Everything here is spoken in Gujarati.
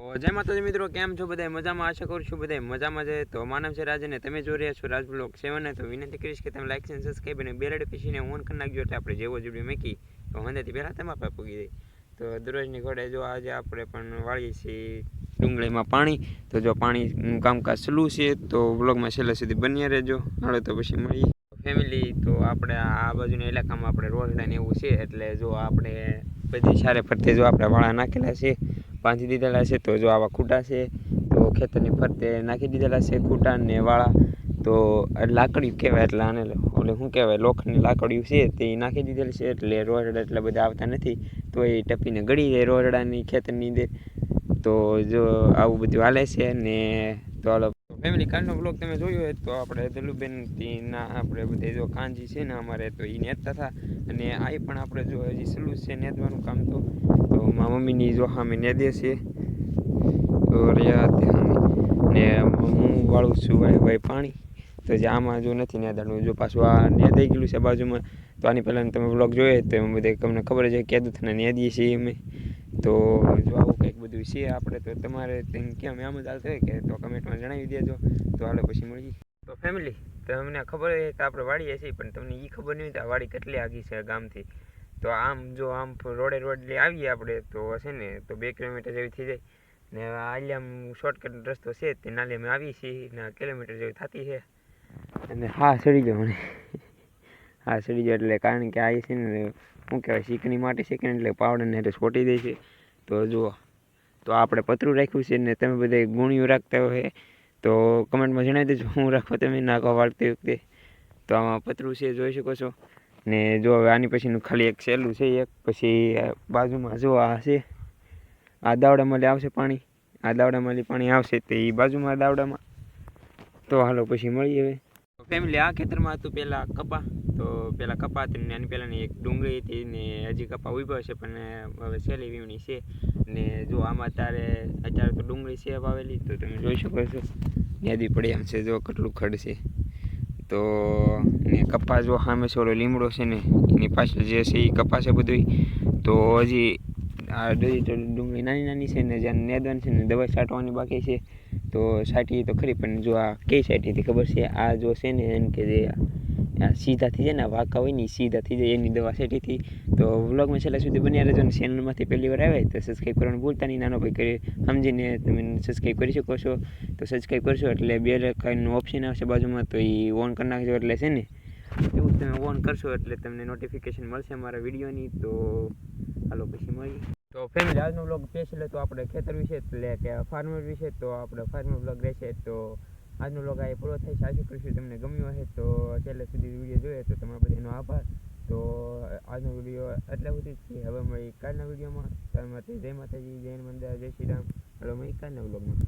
જય માતાજી મિત્રો, કેમ છો બધા મજામાં? આશા કરું છું બધા મજામાં છે. તો માનવ છે રાજ અને તમે જોઈ રહ્યા છો રાજ બ્લોક સેવન તો વિનંતી કરીશ કે તમે લાઈક અને સબસ્ક્રાઈબ અને બેલ પીસીને ઓન કરી નાખજો એટલે આપણે જેવો વીડિયો મૂકી તો હંદેથી પહેલાં તમારા પાસે પૂગી દઈએ તો દરરોજની ઘોડે જો આજે આપણે પણ વાળીએ છીએ ડુંગળીમાં પાણી. તો જો પાણીનું કામકાજ સલું છે, તો બ્લોગમાં છેલ્લે સુધી બન્યા રહેજો. હાલો તો પછી મળીએ. ફેમિલી તો આપણે આ બાજુના ઇલાકામાં આપણે રોડ લાઈન એવું છે, એટલે જો આપણે બધી સારે ફરતે જો આપણે વાળા નાખેલા છે બાંધી દીધેલા છે, તો જો આવા ખૂટા છે, તો ખેતરની ફરતે નાખી દીધેલા છે ખૂટા ને વાળા. તો આ કહેવાય એટલે આને એટલે શું કહેવાય, લોખંડની લાકડિયું છે, તે નાખી દીધેલી છે, એટલે રોરડા એટલા બધા આવતા નથી. તો એ ટપીને ગળી જાય રોરડાની ખેતરની અંદર. તો જો આવું બધું હાલે છે ને તો ફેમિલી કાલનો બ્લોગ તમે જોયો હોય તો આપણે દલુબેન આપણે બધે જો કાંજી છે ને અમારે તો એ નેતતા હતા અને આ પણ આપણે જો હજી સલું છે નેદવાનું કામ તો. તો મારા મમ્મીની જો સામે નેદે છે. તો રહ્યા ને હું વાળું છું ભાઈ ભાઈ પાણી. તો જે આમાં જો નથી નેદાનું જો પાછું આ નેદાઈ ગયેલું છે બાજુમાં, તો આની પહેલાં તમે બ્લોગ જોયો તો એમાં બધે તમને ખબર છે કે થઈને નેદીએ છીએ અમે. તો જો આવું બધું છે આપણે તો તમારે કેમ એમ જ હોય કે તો કમેન્ટમાં જણાવી દેજો. તો હાલો પછી મળીએ. તો ફેમિલી તમને ખબર હોય કે આપણે વાડીએ છીએ, પણ તમને એ ખબર નહીં કે આ વાડી કેટલી આગી છે ગામથી. તો આમ જો આમ રોડે રોડ આવીએ આપણે, તો હશે ને, તો બે કિલોમીટર જેવી થઈ જાય. ને આલી આમ શોર્ટકટ રસ્તો છે, તે નાલી અમે આવીએ છીએ, ને કિલોમીટર જેવી થતી છે. અને હા ગયો મને. હા સડી ગયો એટલે કારણ કે આ છે ને, શું કહેવાય, શીકણી માટે શીકણી એટલે પાવડરને એટલે છોટી દે છે. તો જુઓ. તો આપણે પતરું રાખ્યું છે ને તમે બધા ગુણિયું રાખતા હોય, તો કમેન્ટમાં જણાવી દેજો. હું રાખો તમે નાખવા વાળતી વખતે. તો આમાં પતરું છે, જોઈ શકો છો. ને જો હવે આની પછીનું ખાલી એક સહેલું છે, એક પછી બાજુમાં જો આ છે, આ દાવડામાં આવશે પાણી. આ દાવડામાં પાણી આવશે તે એ બાજુમાં દાવડામાં. તો હાલો પછી મળીએ હવે. ફેમિલી આ ખેતરમાં હતું પહેલાં કપા. તો પહેલાં કપા હતી ને એની પહેલાંની એક ડુંગળી હતી ને હજી કપા ઊભો છે, પણ હવે સહેલી વીવણી છે. ને જો આમાં અત્યારે અત્યારે તો ડુંગળી છે વાવેલી, તો તમે જોઈ શકો છો. યાદી પડી એમ છે, જો કેટલું ખડ છે. તો ને કપા જો સામે છે લીમડો છે ને, એની પાછળ જે છે એ કપા છે બધું તો હજી આ ડુંગળી નાની નાની છે ને, જ્યાં નેદન છે ને, દવા છાંટવાની બાકી છે. તો છાંટી તો ખરી, પણ જો આ કઈ છાંટી હતી ખબર છે? આ જો છે ને, એમ કે જે સીધા થઈ જાય ને વાંકા હોય ને સીધા થઈ જાય, એની દવા સેટીથી તો વ્લોગમાં છેલ્લા સુધી બન્યા રહેજો ને ચેનલમાંથી પહેલી વાર આવે તો સબસ્ક્રાઈબ કરવાનું ભૂલતા નહીં. નાનો ભાઈ કરી સમજીને તમે સબસ્ક્રાઈબ કરી શકો છો. તો સબસ્ક્રાઈબ કરશો એટલે બે લખાઈનું ઓપ્શન આવશે બાજુમાં, તો એ ઓન કરી નાખજો એટલે છે ને. એવું તમે ઓન કરશો એટલે તમને નોટિફિકેશન મળશે મારા વિડીયોની. તો હાલો પછી મળીએ. તો ફેમિલી આજનો બ્લોગ સ્પેશિયલ તો આપણે ખેતર વિશે એટલે કે ફાર્મર વિશે. તો આપણે ફાર્મર બ્લોગ રહેશે. તો આજનો લોગ આ પૂરો થાય છે. આશા કરીશું તમને ગમ્યો હશે તો છેલ્લે સુધી વીડિયો જોઈએ તો તમારા બધાનો આભાર. તો આજનો વીડિયો એટલા સુધી જ છે. હવે મળી કાલના વિડીયોમાં. જય માતાજી, જય મંદિર જય શ્રી રામ. હવે મળી કાલના બ્લોગમાં